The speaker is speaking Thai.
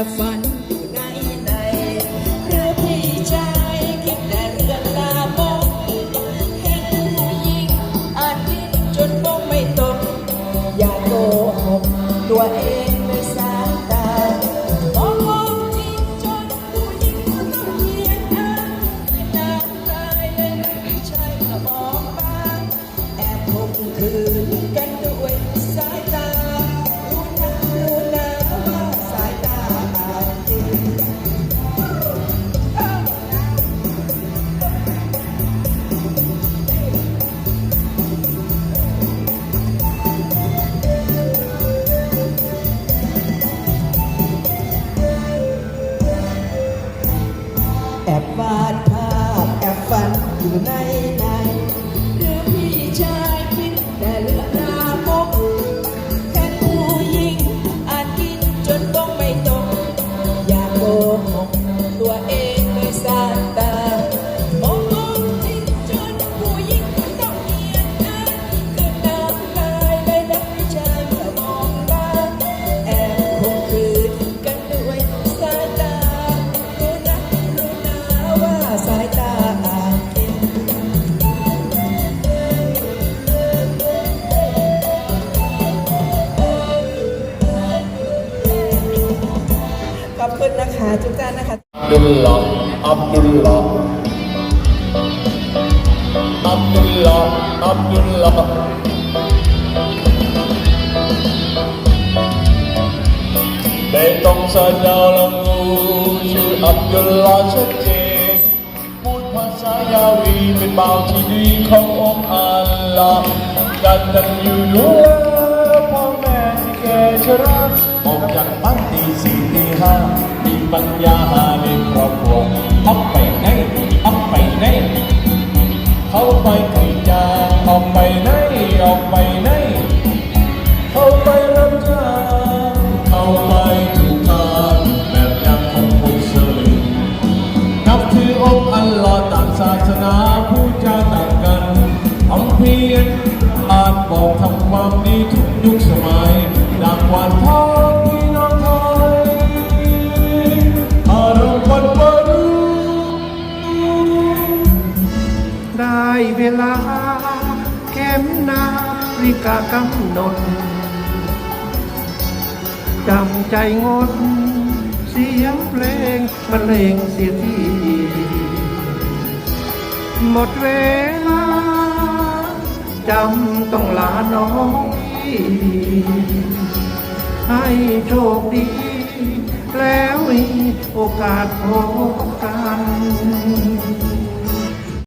อบฝันอยู่ในในหรือพี่ชายคิดแต่เรื่องลามกเห็นผู้หญิงอาจคิดจนมองไม่ตก อย่าโกหกตัวเองด้วยสายตามองมองจริงจนผู้หญิงก็ต้องเยียดอ้างไม่นานตายเลยพี่ชายก็มองมาแอบคมคืนกัน แอบวาดภาพแอบฝันอยู่ใน นะคะทุกท่านนะคะอับดุลลอฮ์อับดุลลอฮ์อับดุลลอฮ์อับดุลลอฮ์ไม่ต้องแสดงละงูชื่ออับดุลลอฮ์ชัดเจนพูดภาษายาวีเป็นบ่าวที่ดีขององค์อัลลอฮ์กันตันอยู่ดูแลพ่อแม่ที่แก่ชราออกจากบ้านตีสี่ตีห้า ปัญญาหาเลี้ยงครอบครัวออกไปไหนออกไปไหนเขาไปกรีดยางออกไปไหนออกไปไหนเขาไปรับจ้างเขาไปถูกทางแบบอย่างของมุสลิมนับถือองค์อัลลอฮ์ตางศาสนาผู้จาต่างกันอำเพียรอาจบอกทำความดีทุกยุคสมัยดังวันทอ เวลา เข็มนาฬิกากำหนดจำใจงด เสียงเพลงบรรเลงเสียทีหมดเวลา จำต้องลาน้องพี่ให้โชคดี แล้วมีโอกาสพบ